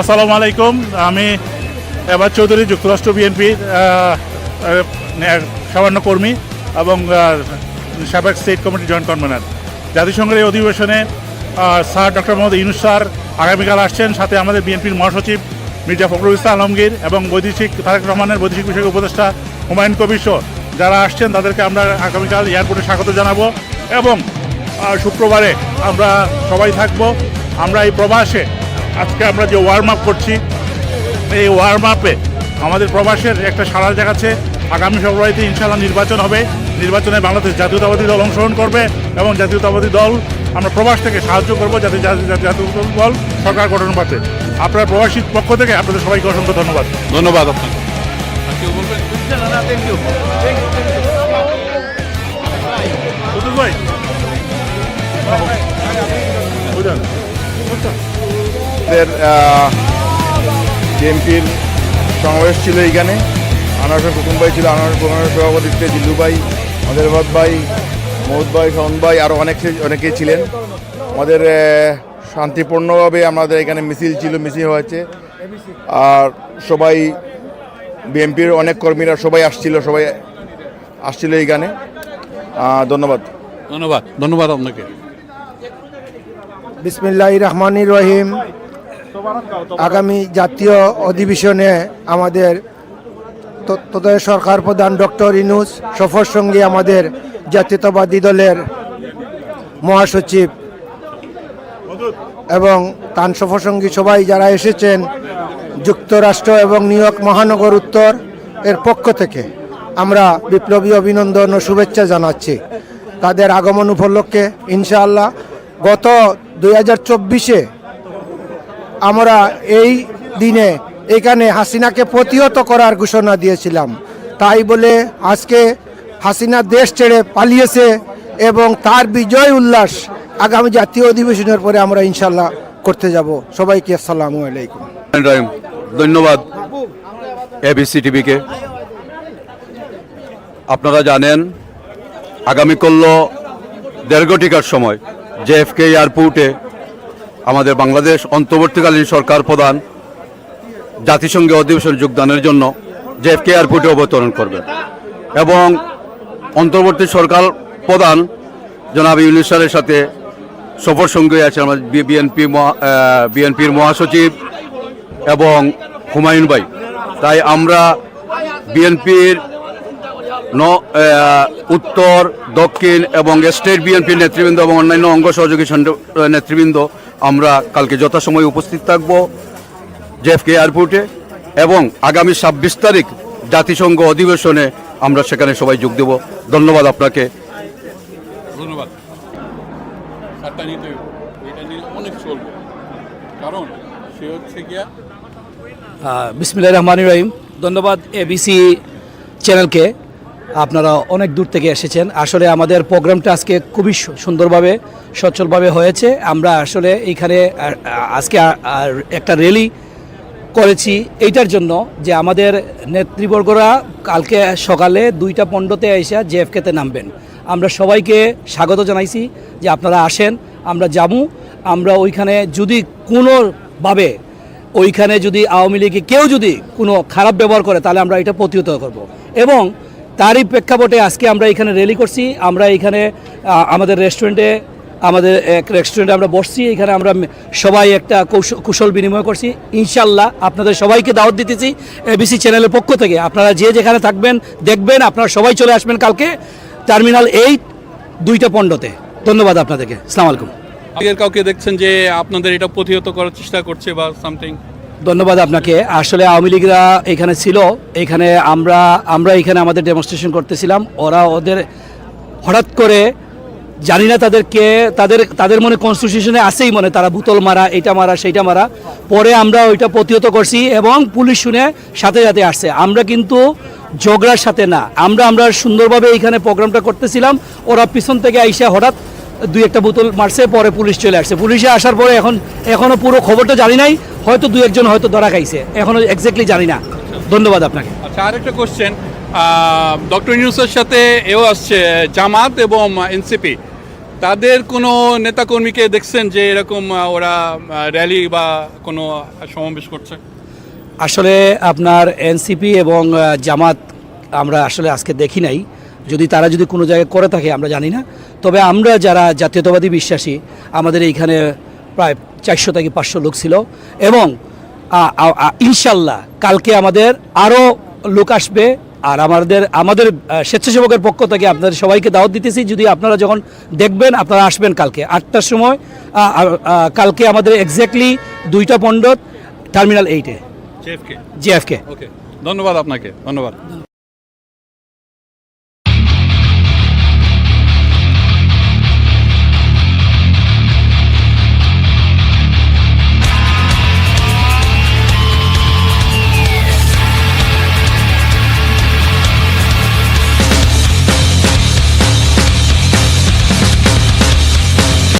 আসসালামু আলাইকুম। আমি এবার চৌধুরী, যুক্তরাষ্ট্র বিএনপির সামান্য কর্মী এবং সাবেক স্টেট কমিটি জয়েন্ট কনভেনার। জাতিসংঘের এই অধিবেশনে sir doctor Mohammad Yunus sir আগামীকাল আসছেন। সাথে আমাদের বিএনপির মহাসচিব মির্জা ফখরুল ইসলাম আলমগীর এবং বৈদেশিক, তারেক রহমানের বৈদেশিক বিষয়ক উপদেষ্টা হুমায়ুন কবির যারা আসছেন, তাদেরকে আমরা আগামীকাল এয়ারপোর্টে স্বাগত জানাব এবং শুক্রবারে আমরা সবাই থাকব। আমরা এই প্রবাসে আজকে আমরা যে ওয়ার্ম আপ করছি এই ওয়ার্ম আপে আমাদের প্রবাসের একটা সারা দেখাচ্ছে। আগামী ফেব্রুয়ারিতে ইনশাল্লাহ নির্বাচন হবে। নির্বাচনে বাংলাদেশ জাতীয়তাবাদী দল অংশগ্রহণ করবে এবং জাতীয়তাবাদী দল আমরা প্রবাস থেকে সাহায্য করব যাতে জাতীয়- জাতীয়- জাতীয়তাবাদী দল সরকার গঠন করতে আপনার প্রবাসীর পক্ষ থেকে আপনাদের সবাইকে অসংখ্য ধন্যবাদ। ধন্যবাদ আপনাকে। ভাই। বুঝলেন আমাদের বিএনপির সমাবেশ ছিল এইখানে। আনারসের কুকুম ভাই ছিল আনারস প্রধানের সভাপতিত্বে জিল্লু ভাই আমাদের বাদ ভাই মহুদ ভাই শাওন ভাই আরও অনেক অনেকেই ছিলেন। আমাদের শান্তিপূর্ণভাবে আমাদের এখানে মিছিল ছিল মিছিল হয়েছে। আর সবাই বিএনপির অনেক কর্মীরা সবাই আসছিল সবাই আসছিল এইখানে। ধন্যবাদ। ধন্যবাদ। ধন্যবাদ আপনাকে। বিসমিল্লাহ রহমানির রহিম। আগামী জাতীয় অধিবেশনে আমাদের ত- তদয় সরকার প্রধান ডক্টর ইনুস সফর সঙ্গে আমাদের জাতীয়তাবাদী দলের মহাসচিব এবং তান সফর সঙ্গী সবাই যারা এসেছেন যুক্তরাষ্ট্র এবং নিউ ইয়র্ক মহানগর উত্তর এর পক্ষ থেকে আমরা বিপ্লবী অভিনন্দন ও শুভেচ্ছা জানাচ্ছি। তাদের আগমন উপলক্ষে ইনশাআল্লাহ গত দুই হাজার চব্বিশে আমরা এই দিনে এখানে হাসিনাকে প্রতিহত করার ঘোষণা দিয়েছিলাম। তাই বলে আজকে হাসিনা দেশ ছেড়ে পালিয়েছে এবং তার বিজয় উল্লাস আগামী জাতীয় অধিবেশনের পরে আমরা ইনশাল্লাহ করতে যাব। সবাইকে আসসালামু আলাইকুম। ধন্যবাদ এবিসি টিভিকে। আপনারা জানেন, আগামী করল দেড় ঘটিকার সময়, জেএফকে এয়ারপোর্টে আমাদের বাংলাদেশ অন্তর্বর্তীকালীন সরকার প্রধান জাতিসংঘে অধিবেশন যোগদানের জন্য জেএফকে এয়ারপোর্টে অবতরণ করবেন। এবং অন্তর্বর্তী সরকার প্রধান জনাব ইউনিসারের সাথে সফর সঙ্গে আছে আমাদের বিএনপি বিএনপির মহাসচিব এবং হুমায়ুন ভাই। তাই আমরা বিএনপির ন উত্তর, দক্ষিণ এবং স্টেট বিএনপির নেতৃবৃন্দ এবং অন্যান্য অঙ্গ সহযোগী নেতৃবৃন্দ আমরা কালকে যথাসময়ে উপস্থিত থাকব জেএফকে এয়ারপোর্টে এবং আগামী ছাব্বিশ তারিখ জাতিসংঘ অধিবেশনে আমরা সেখানে সবাই যোগ দেব। ধন্যবাদ আপনাকে। ধন্যবাদ। নিতে এটা অনেক চলবে। কারণ সে হচ্ছে গিয়া বিসমিল্লাহ রহমান রহিম। ধন্যবাদ এবিসি চ্যানেলকে। আপনারা অনেক দূর থেকে এসেছেন। আসলে আমাদের প্রোগ্রামটা আজকে খুবই সুন্দরভাবে, সচ্ছলভাবে হয়েছে। আমরা আসলে এইখানে আজকে একটা র্যালি করেছি এইটার জন্য যে আমাদের নেতৃবর্গরা কালকে সকালে দুইটা পণ্ডতে এসে জেএফকেতে নামবেন। আমরা সবাইকে স্বাগত জানাইছি যে আপনারা আসেন, আমরা যাব। আমরা ওইখানে যদি কোনোভাবে, ওইখানে যদি আওয়ামী লীগে কেউ যদি কোনো খারাপ ব্যবহার করে, তাহলে আমরা এটা প্রতিহত করব। এবং তারই প্রেক্ষাপটে আজকে আমরা এখানে র্যালি করছি। আমরা এখানে আমাদের রেস্টুরেন্টে আমাদের এক রেস্টুরেন্টে আমরা বসছি। এখানে আমরা সবাই একটা কৌশ- কুশল বিনিময় করছি। ইনশাল্লাহ আপনাদের সবাইকে দাওয়াত দিতেছি এবিসি চ্যানেলের পক্ষ থেকে। আপনারা যে যেখানে থাকবেন, দেখবেন, আপনারা সবাই চলে আসবেন কালকে টার্মিনাল এইট দুইটা পণ্ডতে ধন্যবাদ আপনাদেরকে। আসসালামু আলাইকুম। কাউকে দেখছেন যে আপনাদের এটা প্রতিহত করার চেষ্টা করছে বা সামথিং ধন্যবাদ আপনাকে। আসলে আওয়ামী লীগরা এখানে ছিল, এখানে আমরা আমরা এখানে আমাদের ডেমনস্ট্রেশন করতেছিলাম। ওরা ওদের হঠাৎ করে, জানি না তাদেরকে, তাদের তাদের মনে কনস্টিটিউশনে আছেই মনে, তারা বোতল মারা, এইটা মারা, সেইটা মারা। পরে আমরা ওইটা প্রতিহত করছি এবং পুলিশ শুনে সাথে সাথে আসছে। আমরা কিন্তু ঝগড়ার সাথে না। আমরা আমরা সুন্দরভাবে এইখানে প্রোগ্রামটা করতেছিলাম। ওরা পিছন থেকে আইসা হঠাৎ দুই একটা বোতল মারছে পরে পুলিশ চলে আসছে। পুলিশে আসার পরে এখন এখনও পুরো খবরটা জানি নাই হয়তো দু একজন হয়তো ধরা খাইছে। এখনও এক্স্যাক্টলি জানি না। ধন্যবাদ আপনাকে। আচ্ছা আরেকটা কোশ্চেন ডক্টর ইউনুসের সাথে এও আসছে জামাত এবং এনসিপি তাদের কোনো নেতাকর্মীকে দেখছেন যে এরকম ওরা র্যালি বা কোনো সমাবেশ করছে? আসলে আপনার এনসিপি এবং জামাত আমরা আসলে আজকে দেখি নাই। যদি তারা যদি কোনো জায়গায় করে থাকে আমরা জানি না। তবে আমরা যারা জাতীয়তাবাদী বিশ্বাসী আমাদের এইখানে প্রায় চারশো থেকে পাঁচশো লোক ছিল এবং ইনশাল্লাহ কালকে আমাদের আরও লোক আসবে আর আমাদের আমাদের স্বেচ্ছাসেবকের পক্ষ থেকে আপনাদের সবাইকে দাওয়াত দিতেছি। যদি আপনারা যখন দেখবেন আপনারা আসবেন কালকে আটটার সময়। কালকে আমাদের এক্স্যাক্টলি দুইটা পণ্ডত টার্মিনাল এইটে জেএফকে ধন্যবাদ আপনাকে ধন্যবাদ।